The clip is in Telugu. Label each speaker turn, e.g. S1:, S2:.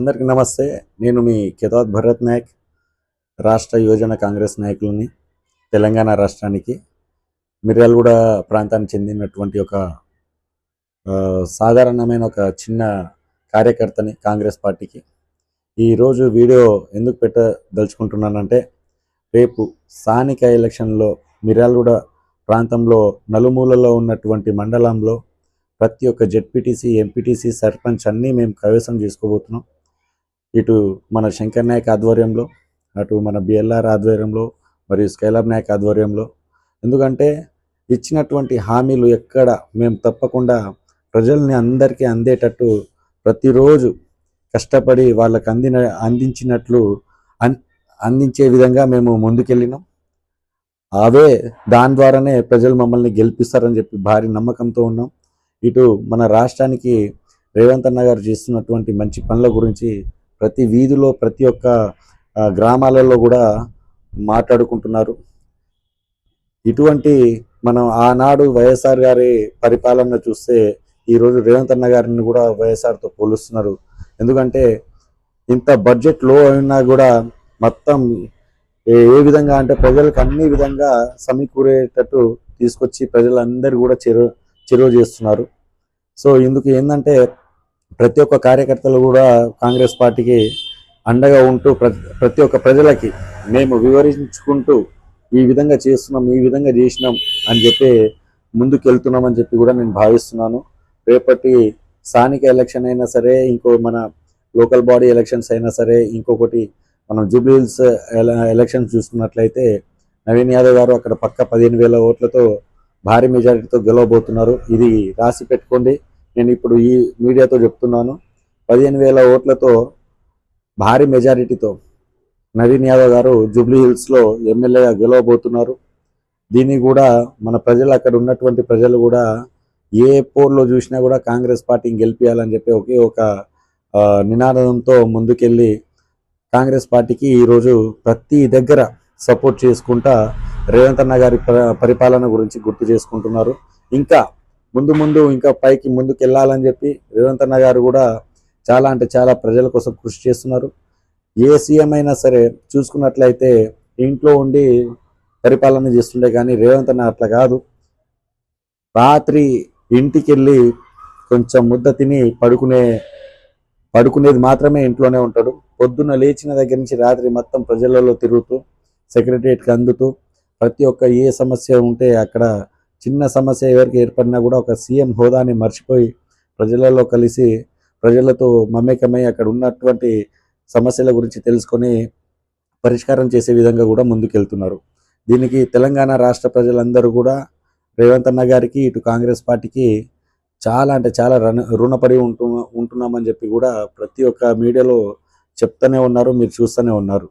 S1: అందరికీ నమస్తే. నేను మీ కెతాద్ భరత్ నాయక్ రాష్ట్ర యువజన కాంగ్రెస్ నాయకులని తెలంగాణ రాష్ట్రానికి మిర్యాలగూడ ప్రాంతానికి చెందినటువంటి ఒక సాధారణమైన ఒక చిన్న కార్యకర్తని కాంగ్రెస్ పార్టీకి. ఈరోజు వీడియో ఎందుకు పెట్టదలుచుకుంటున్నానంటే రేపు స్థానిక ఎలక్షన్లో మిర్యాలగూడ ప్రాంతంలో నలుమూలలో ఉన్నటువంటి మండలంలో ప్రతి ఒక్క జెడ్పీటీసీ ఎంపీటీసీ సర్పంచ్ అన్నీ మేము కైవసం చేసుకోబోతున్నాం. ఇటు మన శంకర్ నాయక్ ఆధ్వర్యంలో అటు మన బిఎల్ఆర్ ఆధ్వర్యంలో మరియు స్కైలాబ్ నాయక్ ఆధ్వర్యంలో. ఎందుకంటే ఇచ్చినటువంటి హామీలు ఎక్కడ మేము తప్పకుండా ప్రజల్ని అందరికీ అందేటట్టు ప్రతిరోజు కష్టపడి వాళ్ళకి అందిన అందించినట్లు అన్ అందించే విధంగా మేము ముందుకెళ్ళినాం. అవే దాని ద్వారానే ప్రజలు మమ్మల్ని గెలిపిస్తారని చెప్పి భారీ నమ్మకంతో ఉన్నాం. ఇటు మన రాష్ట్రానికి రేవంత్ అన్న గారు చేస్తున్నటువంటి మంచి పనుల గురించి ప్రతి వీధిలో ప్రతి ఒక్క గ్రామాలలో కూడా మాట్లాడుకుంటున్నారు. ఇటువంటి మనం ఆనాడు వైఎస్ఆర్ గారి పరిపాలన చూస్తే ఈరోజు రేవంత్ అన్న గారిని కూడా వైఎస్ఆర్తో పోలుస్తున్నారు. ఎందుకంటే ఇంత బడ్జెట్లో అయినా కూడా మొత్తం ఏ విధంగా అంటే ప్రజలకు అన్ని విధంగా సమకూరేటట్టు తీసుకొచ్చి ప్రజలందరూ కూడా చెరువు చెరువు చేస్తున్నారు. సో ఇందుకు ఏంటంటే ప్రతి ఒక్క కార్యకర్తలు కూడా కాంగ్రెస్ పార్టీకి అండగా ఉంటూ ప్రతి ప్రతి ఒక్క ప్రజలకి మేము వివరించుకుంటూ ఈ విధంగా చేస్తున్నాం ఈ విధంగా చేసినాం అని చెప్పి ముందుకు వెళ్తున్నామని చెప్పి కూడా నేను భావిస్తున్నాను. రేపటి స్థానిక ఎలక్షన్ అయినా సరే ఇంకో మన లోకల్ బాడీ ఎలక్షన్స్ అయినా సరే ఇంకొకటి మనం జూబ్లీహిల్స్ ఎలక్షన్స్ చూసుకున్నట్లయితే నవీన్ యాదవ్ గారు అక్కడ పక్క పదిహేను వేల ఓట్లతో భారీ మెజారిటీతో గెలవబోతున్నారు. ఇది రాసి పెట్టుకోండి. నేను ఇప్పుడు ఈ మీడియాతో చెప్తున్నాను. పదిహేను వేల ఓట్లతో భారీ మెజారిటీతో నవీన్ యాదవ్ గారు జూబ్లీ హిల్స్లో ఎమ్మెల్యేగా గెలవబోతున్నారు. దీన్ని కూడా మన ప్రజలు అక్కడ ఉన్నటువంటి ప్రజలు కూడా ఏ పోర్లో చూసినా కూడా కాంగ్రెస్ పార్టీని గెలిపించాలని చెప్పి ఒకే ఒక నినాదంతో ముందుకెళ్ళి కాంగ్రెస్ పార్టీకి ఈరోజు ప్రతి దగ్గర సపోర్ట్ చేసుకుంటా రేవంత్ అన్న గారి పరిపాలన గురించి గుర్తు చేసుకుంటున్నారు. ఇంకా ముందు ముందు ఇంకా పైకి ముందుకు వెళ్ళాలని చెప్పి రేవంత్ అన్న గారు కూడా చాలా అంటే చాలా ప్రజల కోసం కృషి చేస్తున్నారు. ఏ సీఎం అయినా సరే చూసుకున్నట్లయితే ఇంట్లో ఉండి పరిపాలన చేస్తుండే కానీ రేవంత్ అన్న అట్లా కాదు. రాత్రి ఇంటికి వెళ్ళి కొంచెం ముద్ద తిని పడుకునే పడుకునేది మాత్రమే ఇంట్లోనే ఉంటాడు. పొద్దున్న లేచిన దగ్గర నుంచి రాత్రి మొత్తం ప్రజలలో తిరుగుతూ సెక్రటరియట్కి అందుతూ ప్రతి ఒక్క ఏ సమస్య ఉంటే అక్కడ చిన్న సమస్య ఎవరికి ఏర్పడినా కూడా ఒక సీఎం హోదాని మర్చిపోయి ప్రజలలో కలిసి ప్రజలతో మమేకమై అక్కడ ఉన్నటువంటి సమస్యల గురించి తెలుసుకొని పరిష్కారం చేసే విధంగా కూడా ముందుకెళ్తున్నారు. దీనికి తెలంగాణ రాష్ట్ర ప్రజలందరూ కూడా రేవంత్ అన్న గారికి ఇటు కాంగ్రెస్ పార్టీకి చాలా అంటే చాలా రుణ రుణపడి ఉంటు ఉంటున్నామని చెప్పి కూడా ప్రతి ఒక్క మీడియాలో చెప్తూనే ఉన్నారు మీరు చూస్తూనే ఉన్నారు.